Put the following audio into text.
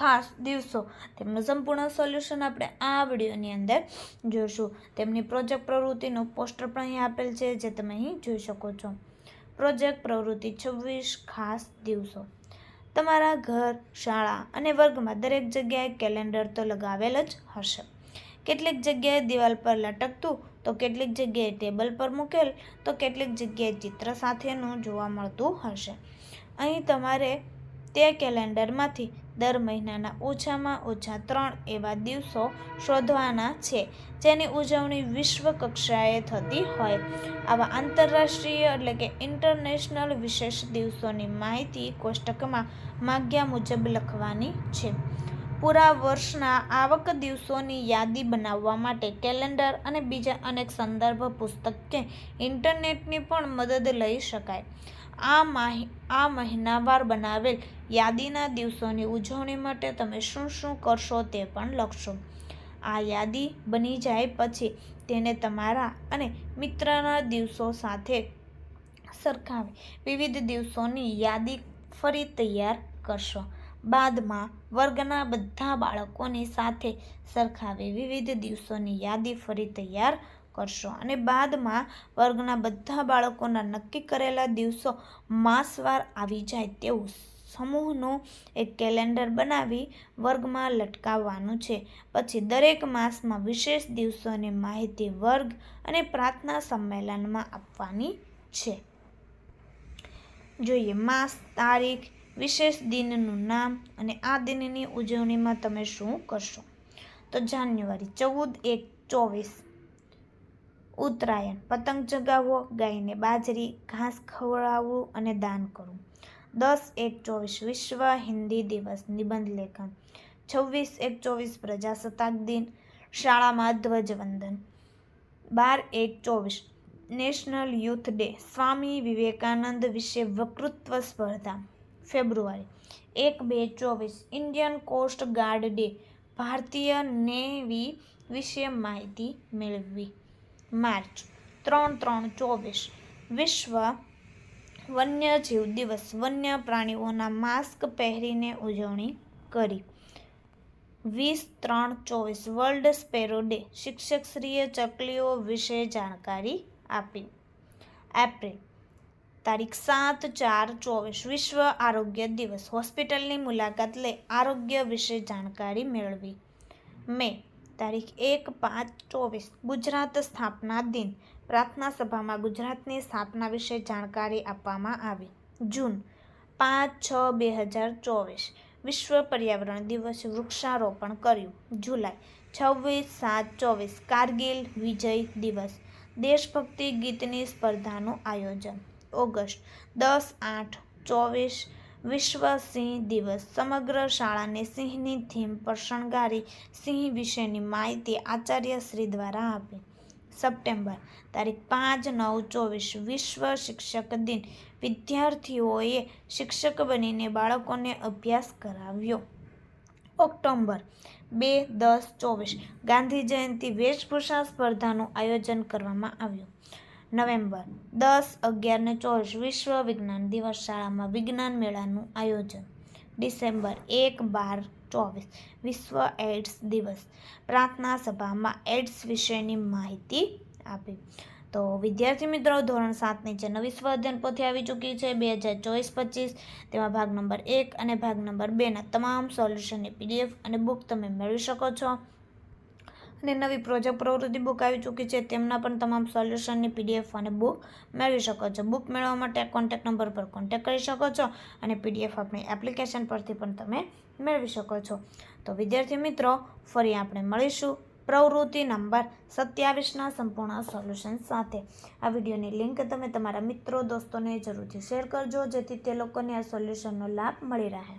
ખાસ દિવસો. તેમનું સંપૂર્ણ સોલ્યુશન આપણે આ વિડીયોની અંદર જોઈશું. તેમની પ્રોજેક્ટ પ્રવૃત્તિનું પોસ્ટર પણ અહીં આપેલ છે, જે તમે અહીં જોઈ શકો છો. પ્રોજેક્ટ પ્રવૃત્તિ છવ્વીસ ખાસ દિવસો. તમારા ઘર, શાળા અને વર્ગમાં દરેક જગ્યાએ કેલેન્ડર તો લગાવેલ જ હશે. કેટલીક જગ્યાએ દિવાલ પર લટકતું, તો કેટલીક જગ્યાએ ટેબલ પર મૂકેલ, તો કેટલીક જગ્યાએ ચિત્ર સાથેનું જોવા મળતું હશે. અહીં તમારે તે કેલેન્ડરમાંથી દર મહિનાના ઓછામાં ઓછા ત્રણ એવા દિવસો શોધવાના છે, જેની ઉજવણી વિશ્વ કક્ષાએ થતી હોય. આવા આંતરરાષ્ટ્રીય એટલે કે ઇન્ટરનેશનલ વિશેષ દિવસોની માહિતી કોષ્ટકમાં માગ્યા મુજબ લખવાની છે. પૂરા વર્ષના આવક દિવસોની યાદી બનાવવા માટે કેલેન્ડર અને બીજા અનેક સંદર્ભ પુસ્તક કે ઇન્ટરનેટની પણ મદદ લઈ શકાય. આ માહિ, આ મહિનાવાર બનાવેલ યાદીના દિવસોની ઉજવણી માટે તમે શું શું કરશો તે પણ લખશો. આ યાદી બની જાય પછી તેને તમારા અને મિત્રના દિવસો સાથે સરખાવી વિવિધ દિવસોની યાદી ફરી તૈયાર કરશો. બાદમાં વર્ગના બધા બાળકોની સાથે સરખાવી વિવિધ દિવસોની યાદી ફરી તૈયાર કરશો. અને બાદમાં વર્ગના બધા બાળકોના નક્કી કરેલા દિવસો માસવાર આવી જાય તેવું સમૂહનું એક કેલેન્ડર બનાવી વર્ગમાં લટકાવવાનું છે. પછી દરેક માસમાં વિશેષ દિવસોની માહિતી વર્ગ અને પ્રાર્થના સંમેલનમાં આપવાની છે. જોઈએ, માસ, તારીખ, વિશેષ દિનનું નામ અને આ દિનની ઉજવણીમાં તમે શું કરશો? તો જાન્યુઆરી ચૌદ એક ચોવીસ. ઉત્તરાયણ, પતંગ ચગાવવો ગાયને બાજરી, ઘાસ ખવડાવવું અને દાન કરવું દસ એક ચોવીસ વિશ્વ હિન્દી દિવસ, નિબંધ લેખન. છવ્વીસ એક ચોવીસ પ્રજાસત્તાક દિન, શાળામાં ધ્વજવંદન બાર એક ચોવીસ, national youth day, Swami Vivekananda વિશે વક્તૃત્વ સ્પર્ધા, ફેબ્રુઆરી. એક બે ચોવીસ, ઇન્ડિયન કોસ્ટ ગાર્ડ ડે, ભારતીય નેવી વિશે માહિતી મેળવવી. માર્ચ. ત્રણ ત્રણ ચોવીસ. વિશ્વ વન્યજીવ દિવસ. વન્ય પ્રાણીઓના માસ્ક પહેરીને ઉજવણી કરી. વીસ ત્રણ ચોવીસ. World sparrow day. શિક્ષકશ્રીએ ચકલીઓ વિશે જાણકારી આપી. એપ્રિલ. તારીખ સાત ચાર ચોવીસ. વિશ્વ આરોગ્ય દિવસ. હોસ્પિટલની મુલાકાત લઈ આરોગ્ય વિશે જાણકારી મેળવી. મે. તારીખ એક પાંચ ચોવીસ, ગુજરાત સ્થાપના દિન. પ્રાર્થના સભામાં ગુજરાતની સ્થાપના વિશે જાણકારી આપવામાં આવી. જૂન પાંચ છ બે હજાર ચોવીસ, વિશ્વ પર્યાવરણ દિવસ વૃક્ષારોપણ કર્યું. જુલાઈ છવ્વીસ સાત ચોવીસ, કારગિલ વિજય દિવસ. દેશભક્તિ ગીતની સ્પર્ધાનું આયોજન. ઓગસ્ટ દસ આઠ ચોવીસ વિશ્વ સિંહ દિવસ. સમગ્ર શાળાને સિંહની થીમ પર શણગારી સિંહ વિશેની માહિતી આચાર્ય શ્રી દ્વારા આપી. સપ્ટેમ્બર તારીખ પાંચ નવ ચોવીસ વિશ્વ શિક્ષક દિન. વિદ્યાર્થીઓએ શિક્ષક બનીને બાળકોને અભ્યાસ કરાવ્યો. ઓક્ટોબર બે દસ ચોવીસ ગાંધી જયંતિ વેશભૂષા સ્પર્ધાનું આયોજન કરવામાં આવ્યું. નવેમ્બર, દસ અગિયાર ને ચોવીસ વિશ્વ વિજ્ઞાન દિવસ શાળામાં વિજ્ઞાન મેળાનું આયોજન. ડિસેમ્બર એક બાર ચોવીસ વિશ્વ એડ્સ દિવસ. પ્રાર્થના સભામાં એડ્સ વિશેની માહિતી આપી. તો વિદ્યાર્થી મિત્રો, ધોરણ સાતની જે નવી સ્વ અધ્યયન પોથી આવી ચૂકી છે, બે હજાર ચોવીસ પચીસ, તેમાં ભાગ નંબર એક અને ભાગ નંબર બેના તમામ સોલ્યુશનની પીડીએફ અને બુક તમે મેળવી શકો છો. અને નવી પ્રોજેક્ટ પ્રવૃત્તિ બુક આવી ચૂકી છે, તેમના પણ તમામ સોલ્યુશનની પીડીએફ અને બુક મેળવી શકો છો. બુક મેળવવા માટે કોન્ટેક્ટ નંબર પર કોન્ટેક્ટ કરી શકો છો અને પીડીએફ આપણી એપ્લિકેશન પરથી પણ તમે મેળવી શકો છો. તો વિદ્યાર્થી મિત્રો, ફરી આપણે મળીશું પ્રવૃત્તિ નંબર સત્યાવીસના સંપૂર્ણ સોલ્યુશન સાથે. આ વિડીયોની લિંક તમે તમારા મિત્રો, દોસ્તોને જરૂરથી શેર કરજો, જેથી તે લોકોને આ સોલ્યુશનનો લાભ મળી રહે.